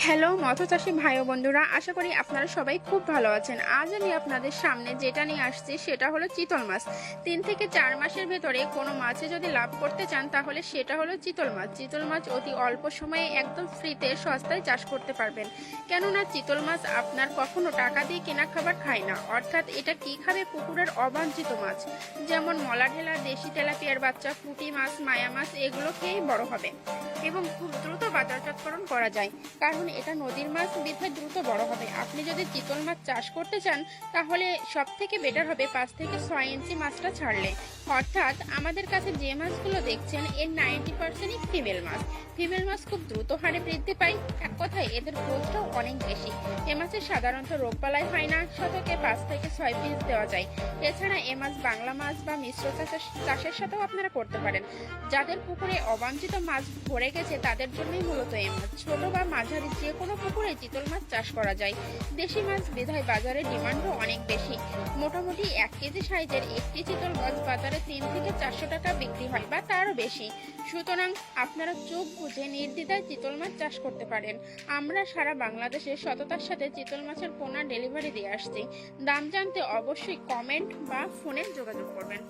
Hello, মৎস্যচাষী ভাই ও বন্ধুরা, আশা করি আপনারা সবাই খুব ভালো আছেন। আজ আমি আপনাদের সামনে যেটা নিয়ে আসছি, সেটা হলো চিতল মাছ। তিন থেকে চার মাসের ভেতরে কোনো মাছে যদি লাভ করতে চান, তাহলে সেটা হলো চিতল মাছ। চিতল মাছ অতি অল্প সময়ে একদম ফ্রিতে সস্তায় চাষ করতে পারবেন। কেননা চিতল মাছ আপনার কখনো টাকা দিয়ে কেনা খাবার খায় না। অর্থাৎ এটা কি খাবে পুকুরের অবাঞ্ছিত মাছ? যেমন মলা ঢেলা দেশি তেলাপিয়ার বাচ্চা, পুঁটি মাছ, মায়া মাছ, এগুলো খেয়েই বড় হবে। এবং খুব দ্রুত বাজারজাতকরণ করা যায়। কারণ এটা নদীর মাছ বিধায় দ্রুত বড় হবে। আপনি যদি চিতল মাছ চাষ করতে চান, তাহলে সব থেকে বেটার হবে পাঁচ থেকে ছয় ইঞ্চি মাছটা ছাড়লে। অর্থাৎ আমাদের কাছে যে মাছগুলো দেখছেন, এর নাইনটি পার্সেন্টই ফিমেল মাছ। ফিমেল মাছ খুব দ্রুত হারে বৃদ্ধি পায়। এক কথায়, এদের গ্রোথটাও অনেক বেশি। এ মাছের সাধারণত রোগবালাই হয় না, শতকে পাঁচ থেকে ছয় পিস দেওয়া যায়। এছাড়া এ মাছ বাংলা মাছ বা মিশ্র চাষের চাষের সাথেও আপনারা করতে পারেন। যাদের পুকুরে অবাঞ্ছিত মাছ ভরে গেছে, তাদের জন্যই মূলত এ মাছ ছোট বা মাঝারি যে কোনো পুকুরে চিতল মাছ চাষ করা যায়। দেশি মাছ বিধায় বাজারে ডিমান্ডও অনেক বেশি। মোটামুটি এক কেজি সাইজের একটি চিতল মাছ বাজারে তিন থেকে চারশো টাকা বিক্রি হয় বা তারও বেশি। সুতরাং আপনারা চোখ বুঝে নির্দ্বিধায় চিতল মাছ চাষ করতে পারেন। আমরা সারা বাংলাদেশে সততার সাথে চিতল মাছের পোনা ডেলিভারি দিয়ে আসছি। দাম জানতে অবশ্যই কমেন্ট বা ফোনে যোগাযোগ করবেন।